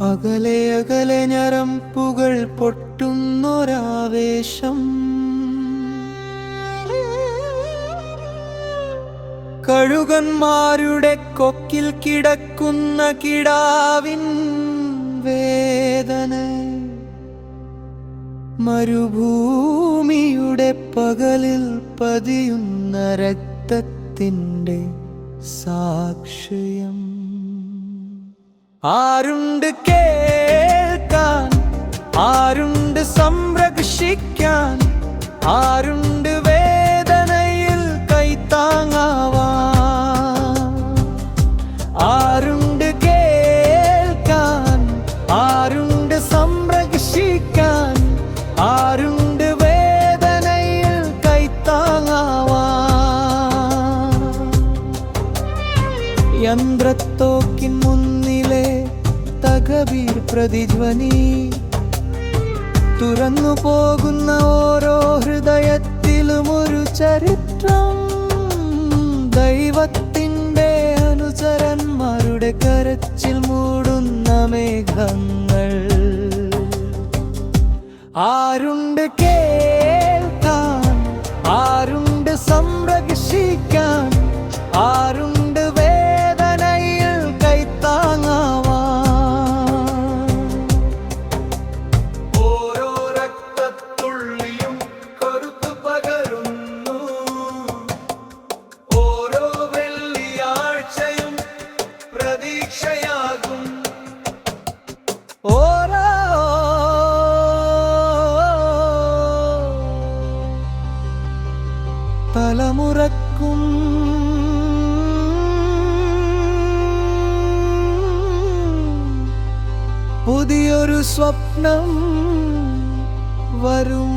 അകലെ അകലെ ഞരമ്പുകൾ പൊട്ടുന്നൊരാവേശം. കഴുകന്മാരുടെ കൊക്കിൽ കിടക്കുന്ന കിടാവിൻ വേദന. മരുഭൂമിയുടെ പകലിൽ പതിയുന്ന രക്തത്തിന്റെ സാക്ഷ്യം. ആരുണ്ട് കേൾക്കാൻ? ആരുണ്ട് സംരക്ഷിക്കാൻ? ആരുണ്ട് വേദനയിൽ കൈത്താങ്ങാവാ ആരുണ്ട് കേൾക്കാൻ? ആരുണ്ട് സംരക്ഷിക്കാൻ? ആരുണ്ട് വേദനയിൽ കൈത്താങ്ങാവാ യന്ത്രത്തോക്കിൻ തകവീർ പ്രതിധ്വനി. തുറന്നു പോകുന്ന ഓരോ ഹൃദയത്തിലും ഒരു ചരിത്രം. ദൈവത്തിന്റെ അനുചരന്മാരുടെ കരച്ചിൽ മൂടുന്ന മേഘങ്ങൾ. ആരുണ്ട് കേൾക്കാൻ തലമുറക്കും പുതിയൊരു സ്വപ്നം വരും